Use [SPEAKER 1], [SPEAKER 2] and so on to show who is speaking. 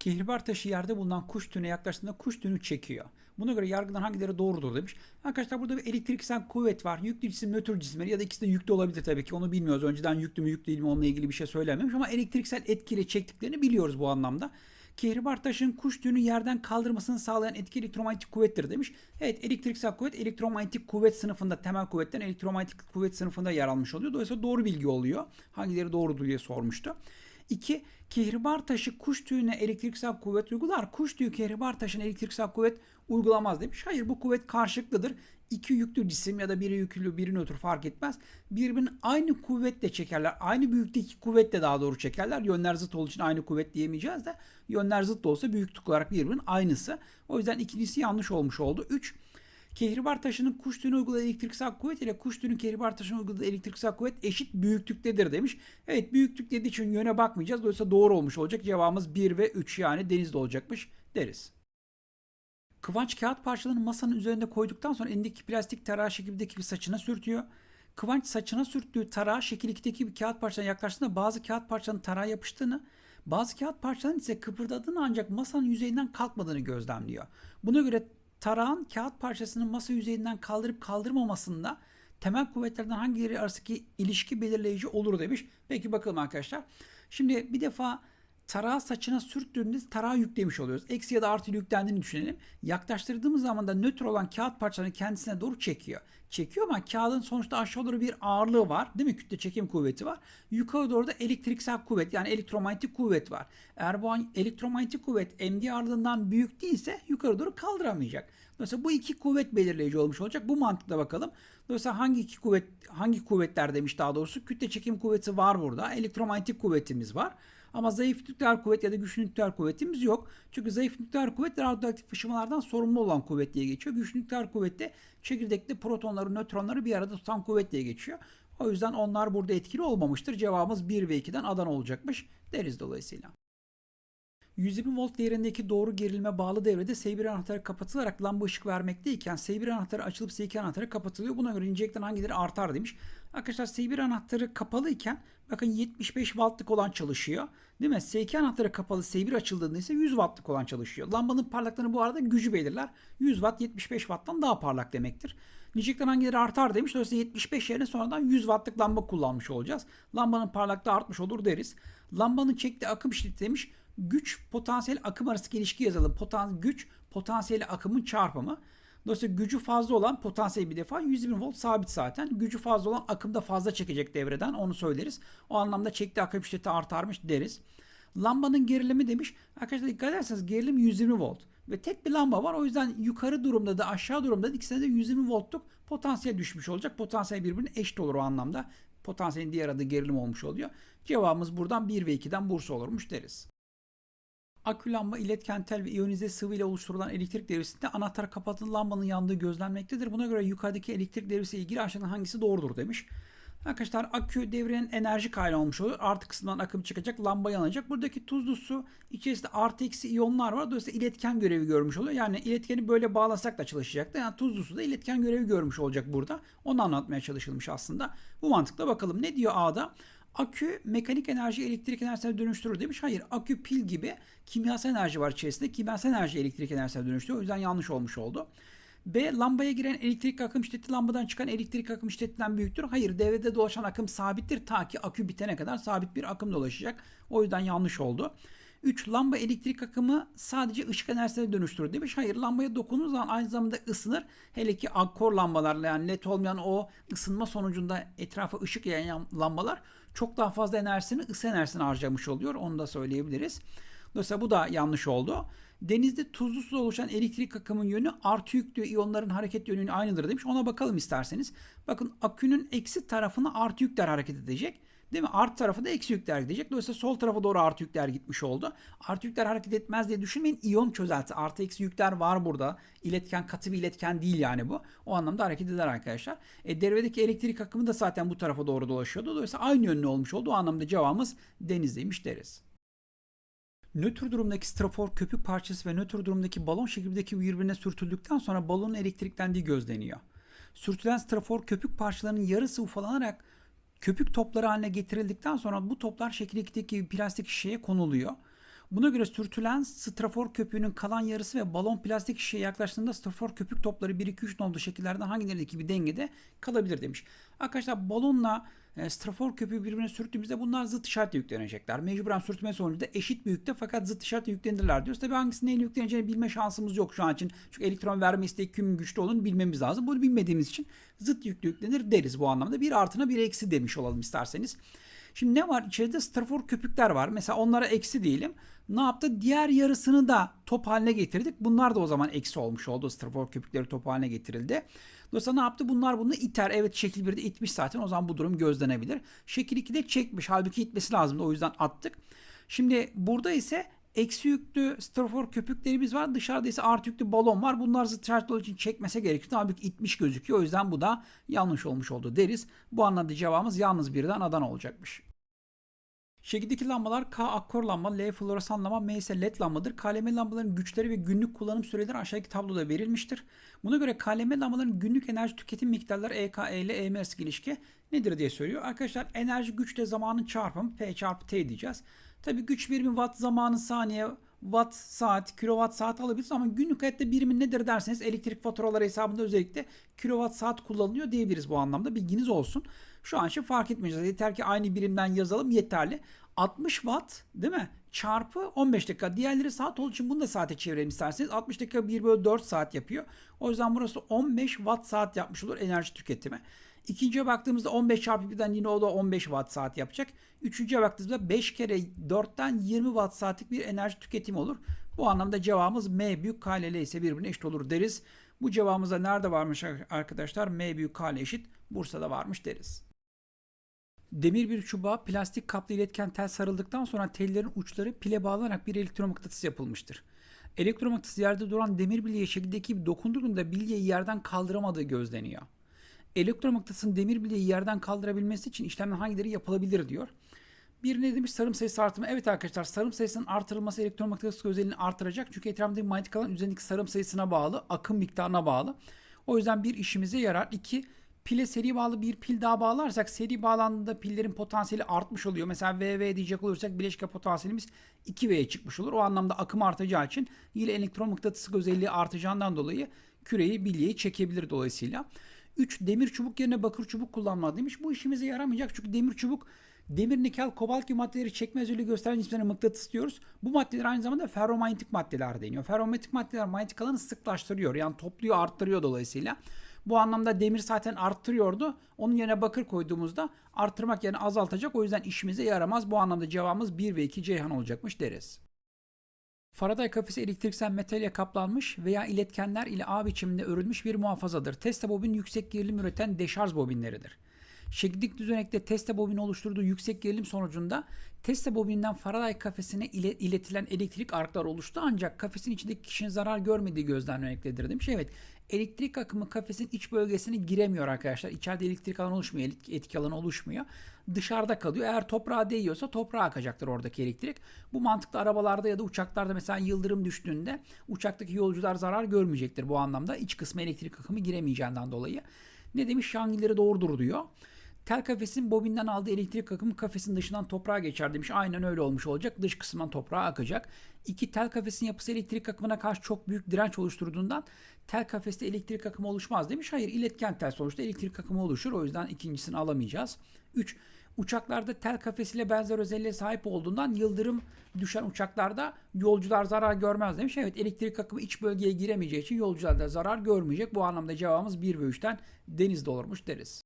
[SPEAKER 1] Kehribar taşı yerde bulunan kuş tüyüne yaklaştığında kuş tüyünü çekiyor. Buna göre yargılanan hangileri doğrudur demiş. Arkadaşlar burada bir elektriksel kuvvet var. Yüklü cisim, nötr cisimleri ya da ikisi de yüklü olabilir tabii ki. Onu bilmiyoruz. Önceden yüklü mü yüklü değil mi onunla ilgili bir şey söylememiş ama elektriksel etkiyle çektiklerini biliyoruz bu anlamda. Kehribar taşın kuş tüyünü yerden kaldırmasını sağlayan etki elektromanyetik kuvvettir demiş. Evet elektriksel kuvvet elektromanyetik kuvvet sınıfında temel kuvvetten elektromanyetik kuvvet sınıfında yer almış oluyor. Dolayısıyla doğru bilgi oluyor. Hangileri doğrudur diye sormuştu. 2. Kehribar taşı kuş tüyüne elektriksel kuvvet uygular. Kuş tüyü kehribar taşına elektriksel kuvvet uygulamaz demiş. Hayır bu kuvvet karşılıklıdır. İki yüklü cisim ya da biri yüklü biri nötr fark etmez. Birbirinin aynı kuvvetle çekerler. Aynı büyüklükteki kuvvetle daha doğru çekerler. Yönler zıt olduğu için aynı kuvvet diyemeyeceğiz de yönler zıt da olsa büyüklük olarak birbirinin aynısı. O yüzden ikincisi yanlış olmuş oldu. 3. Kehribar taşının kuş tüyüne uyguladığı elektriksel kuvvet ile kuş tüyünün kehribar taşına uyguladığı elektriksel kuvvet eşit büyüklüktedir demiş. Evet büyüklük dediği için yöne bakmayacağız. Dolayısıyla doğru olmuş olacak. Cevabımız 1 ve 3 yani denizde olacakmış deriz. Kıvanç kağıt parçalarını masanın üzerinde koyduktan sonra elindeki plastik tarağı şekildeki bir saçına sürtüyor. Kıvanç saçına sürttüğü tarağı şekil 2'deki bir kağıt parçasına yaklaştığında bazı kağıt parçalarının tarağa yapıştığını, bazı kağıt parçalarının ise kıpırdadığını ancak masanın yüzeyinden kalkmadığını gözlemliyor. Buna göre tarağın kağıt parçasının masa yüzeyinden kaldırıp kaldırmamasında temel kuvvetlerden hangileri arasındaki ilişki belirleyici olur demiş. Peki bakalım arkadaşlar. Şimdi bir defa tarağı saçına sürttüğünde tarağı yüklemiş oluyoruz. Eksi ya da artı yüklendiğini düşünelim. Yaklaştırdığımız zaman da nötr olan kağıt parçalarını kendisine doğru çekiyor. Çekiyor ama kağıdın sonuçta aşağı doğru bir ağırlığı var. Değil mi? Kütle çekim kuvveti var. Yukarı doğru da elektriksel kuvvet yani elektromanyetik kuvvet var. Eğer bu elektromanyetik kuvvet MD ağırlığından büyük değilse yukarı doğru kaldıramayacak. Dolayısıyla bu iki kuvvet belirleyici olmuş olacak. Bu mantıkla bakalım. Dolayısıyla hangi iki kuvvet hangi kuvvetler demiş daha doğrusu? Kütle çekim kuvveti var burada. Elektromanyetik kuvvetimiz var. Ama zayıf nükleer kuvvet ya da güçlü nükleer kuvvetimiz yok. Çünkü zayıf nükleer kuvvet radyoaktif fışımalardan sorumlu olan kuvvet diye geçiyor. Güçlü nükleer kuvvette çekirdekte protonları, nötronları bir arada tutan kuvvet diye geçiyor. O yüzden onlar burada etkili olmamıştır. Cevabımız 1 ve 2'den Adana olacakmış deriz dolayısıyla. 120 volt değerindeki doğru gerilime bağlı devrede S1 anahtarı kapatılarak lamba ışık vermekteyken S1 anahtarı açılıp S2 anahtarı kapatılıyor. Buna göre incelikten hangileri artar demiş. Arkadaşlar S1 anahtarı kapalıyken bakın 75 wattlık olan çalışıyor. Değil mi? S2 anahtarı kapalı S1 açıldığında ise 100 wattlık olan çalışıyor. Lambanın parlaklığını bu arada gücü belirler. 100 watt 75 watttan daha parlak demektir. Nicelikten hangileri artar demiş. Dolayısıyla 75 yerine sonradan 100 wattlık lamba kullanmış olacağız. Lambanın parlaklığı artmış olur deriz. Lambanın çektiği akım şiddeti demiş güç potansiyel akım arasındaki ilişki yazalım. Potan güç potansiyel akımın çarpımı. Dolayısıyla gücü fazla olan potansiyel bir defa 120 volt sabit zaten. Gücü fazla olan akım da fazla çekecek devreden onu söyleriz. O anlamda çektiği akım şiddeti artarmış deriz. Lambanın gerilimi demiş. Arkadaşlar dikkat ederseniz gerilim 120 volt. Ve tek bir lamba var. O yüzden yukarı durumda da aşağı durumda da ikisine de 120 voltluk potansiyel düşmüş olacak. Potansiyel birbirine eşit olur o anlamda. Potansiyelin diğer adı gerilim olmuş oluyor. Cevabımız buradan 1 ve 2'den Bursa olurmuş deriz. Akü lamba iletken tel ve iyonize sıvı ile oluşturulan elektrik devresinde anahtar kapatılı lambanın yandığı gözlenmektedir. Buna göre yukarıdaki elektrik devresiyle ilgili aşağıdan hangisi doğrudur demiş. Arkadaşlar akü devrenin enerji kaynağı olmuş olur. Artı kısmından akım çıkacak, lamba yanacak. Buradaki tuzlu su içerisinde artı eksi iyonlar var. Dolayısıyla iletken görevi görmüş oluyor. Yani iletkeni böyle bağlasak da çalışacaktı. Yani tuzlu su da iletken görevi görmüş olacak burada. Onu anlatmaya çalışılmış aslında. Bu mantıkla bakalım. Ne diyor A'da? Akü mekanik enerji elektrik enerjisine dönüştürür demiş. Hayır akü pil gibi kimyasal enerji var içerisinde. Kimyasal enerji elektrik enerjisine dönüştürüyor. O yüzden yanlış olmuş oldu. B. Lambaya giren elektrik akım şiddeti lambadan çıkan elektrik akım şiddetinden büyüktür. Hayır devrede dolaşan akım sabittir. Ta ki akü bitene kadar sabit bir akım dolaşacak. O yüzden yanlış oldu. 3. Lamba elektrik akımı sadece ışık enerjisine dönüştürür demiş. Hayır lambaya dokunduğunuz zaman aynı zamanda ısınır. Hele ki akkor lambalarla yani led olmayan o ısınma sonucunda etrafa ışık yayan lambalar çok daha fazla enerjisini ısı enerjisini harcamış oluyor. Onu da söyleyebiliriz. Dolayısıyla bu da yanlış oldu. Denizde tuzlu suda oluşan elektrik akımın yönü artı yüklü iyonların hareket yönünün aynıdır demiş. Ona bakalım isterseniz. Bakın akünün eksi tarafına artı yükler hareket edecek. Değil mi? Art tarafı da eksi yükler gidecek. Dolayısıyla sol tarafa doğru artı yükler gitmiş oldu. Artı yükler hareket etmez diye düşünmeyin. İyon çözelti. Artı eksi yükler var burada. İletken katı bir iletken değil yani bu. O anlamda hareket eder arkadaşlar. E, devredeki elektrik akımı da zaten bu tarafa doğru dolaşıyordu. Dolayısıyla aynı yönlü olmuş oldu. O anlamda cevabımız denizdeymiş deriz. Nötr durumdaki strafor köpük parçası ve nötr durumdaki balon şeklindeki birbirine sürtüldükten sonra balonun elektriklendiği gözleniyor. Sürtülen strafor köpük parçalarının yarısı ufalanarak köpük topları haline getirildikten sonra bu toplar şekil 2'deki plastik şişeye konuluyor. Buna göre sürtülen strafor köpüğünün kalan yarısı ve balon plastik şişeye yaklaştığında strafor köpük topları 1 2 3 nolu şekillerden hangilerindeki bir dengede kalabilir demiş. Arkadaşlar balonla e, strafor köpüğü birbirine sürttüğümüzde bunlar zıt işaretle yüklenecekler. Mecburen sürtme sonucunda eşit büyükte fakat zıt işaretle yüklenirler diyoruz. Tabii hangisinin neyle yükleneceğini bilme şansımız yok şu an için. Çünkü elektron verme isteği kimin güçlü olduğunu bilmemiz lazım. Bunu bilmediğimiz için zıt yüklü yüklenir deriz bu anlamda. Bir artına bir eksi demiş olalım isterseniz. Şimdi ne var? İçeride strafor köpükler var. Mesela onlara eksi diyelim. Ne yaptı? Diğer yarısını da top haline getirdik. Bunlar da o zaman eksi olmuş oldu. Strafor köpükleri top haline getirildi. Dolayısıyla ne yaptı? Bunlar bunu iter. Evet şekil 1'de itmiş zaten. O zaman bu durum gözlenebilir. Şekil 2'de çekmiş. Halbuki itmesi lazımdı. O yüzden attık. Şimdi burada ise eksi yüklü strafor köpüklerimiz var. Dışarıda ise artı yüklü balon var. Bunlar zıt için çekmese gerekir. Halbuki itmiş gözüküyor. O yüzden bu da yanlış olmuş oldu deriz. Bu anlamda cevabımız yalnız birden Adana olacakmış. Şekildeki lambalar K akkor lamba, L floresan lamba, M ise led lambadır. KLM lambaların güçleri ve günlük kullanım süreleri aşağıdaki tabloda verilmiştir. Buna göre KLM lambaların günlük enerji tüketim miktarları EK, ile EM arasındaki ilişki nedir diye soruyor. Arkadaşlar enerji güçle zamanın çarpımı P çarpı T diyeceğiz. Tabi güç birimi watt zamanı saniye watt saat, kilowatt saat alabiliriz ama günlük hayatta birimi nedir derseniz elektrik faturaları hesabında özellikle kilowatt saat kullanılıyor diyebiliriz bu anlamda. Bilginiz olsun. Şu an için fark etmeyeceğiz. Yeter ki aynı birimden yazalım yeterli. 60 watt değil mi? Çarpı 15 dakika. Diğerleri saat olduğu için bunu da saate çevirelim isterseniz. 60 dakika 1 bölü 4 saat yapıyor. O yüzden burası 15 watt saat yapmış olur enerji tüketimi. İkinciye baktığımızda 15 çarpı 1'den yine o da 15 watt saat yapacak. Üçüncüye baktığımızda 5 kere 4'ten 20 watt saatlik bir enerji tüketimi olur. Bu anlamda cevabımız M büyük K ile L ise birbirine eşit olur deriz. Bu cevabımızda nerede varmış arkadaşlar? M büyük K ile eşit Bursa'da varmış deriz. Demir bir çubuğa plastik kaplı iletken tel sarıldıktan sonra tellerin uçları pile bağlanarak bir elektromıknatıs yapılmıştır. Elektromıknatıs yerde duran demir bilyeye şekildeki gibi dokunduğunda bilyeyi yerden kaldıramadığı gözleniyor. Elektromıknatısın demir bilyeyi yerden kaldırabilmesi için işlemler hangileri yapılabilir diyor. Bir ne demiş sarım sayısı artırma. Evet arkadaşlar sarım sayısının artırılması elektromıknatıs özelliğini artıracak. Çünkü etrafındaki manyetik alan üzerindeki sarım sayısına bağlı, akım miktarına bağlı. O yüzden bir işimize yarar. İki pile seri bağlı bir pil daha bağlarsak seri bağlandığında pillerin potansiyeli artmış oluyor. Mesela VV diyecek olursak bileşke potansiyelimiz 2V'ye çıkmış olur. O anlamda akım artacağı için yine elektron mıknatıslık özelliği artacağından dolayı küreyi bilyeyi çekebilir dolayısıyla. 3 demir çubuk yerine bakır çubuk kullanma demiş. Bu işimize yaramayacak çünkü demir çubuk demir, nikel, kobalt gibi maddeleri çekme özelliği gösteren cisimlere mıknatıs diyoruz. Bu maddeler aynı zamanda ferromanyetik maddeler deniyor. Ferromanyetik maddeler manyetik alanı sıklaştırıyor. Yani topluyor, arttırıyor dolayısıyla. Bu anlamda demir zaten arttırıyordu. Onun yerine bakır koyduğumuzda arttırmak yerine azaltacak. O yüzden işimize yaramaz. Bu anlamda cevabımız 1 ve 2 Ceyhan olacakmış deriz. Faraday kafesi elektriksel metalye kaplanmış veya iletkenler ile ağ biçiminde örülmüş bir muhafazadır. Testa bobin yüksek gerilim üreten deşarj bobinleridir. Şekillik düzenekte testa bobini oluşturduğu yüksek gerilim sonucunda testa bobininden Faraday kafesine ile, iletilen elektrik arklar oluştu ancak kafesin içindeki kişinin zarar görmediği gözlemlenmektedir demiş. Evet elektrik akımı kafesin iç bölgesine giremiyor arkadaşlar. İçeride elektrik alanı oluşmuyor, etki alanı oluşmuyor. Dışarıda kalıyor. Eğer toprağa değiyorsa toprağa akacaktır oradaki elektrik. Bu mantıkla arabalarda ya da uçaklarda mesela yıldırım düştüğünde uçaktaki yolcular zarar görmeyecektir bu anlamda. İç kısmı elektrik akımı giremeyeceğinden dolayı. Ne demiş? Şangilleri doğrudur diyor. Tel kafesin bobinden aldığı elektrik akımı kafesin dışından toprağa geçer demiş. Aynen öyle olmuş olacak. Dış kısmından toprağa akacak. İki tel kafesin yapısı elektrik akımına karşı çok büyük direnç oluşturduğundan tel kafeste elektrik akımı oluşmaz demiş. Hayır iletken tel sonuçta elektrik akımı oluşur. O yüzden ikincisini alamayacağız. 3. Uçaklarda tel kafesiyle benzer özelliğe sahip olduğundan yıldırım düşen uçaklarda yolcular zarar görmez demiş. Evet elektrik akımı iç bölgeye giremeyeceği için yolcular da zarar görmeyecek. Bu anlamda cevabımız 1 ve 3'ten denizde olurmuş deriz.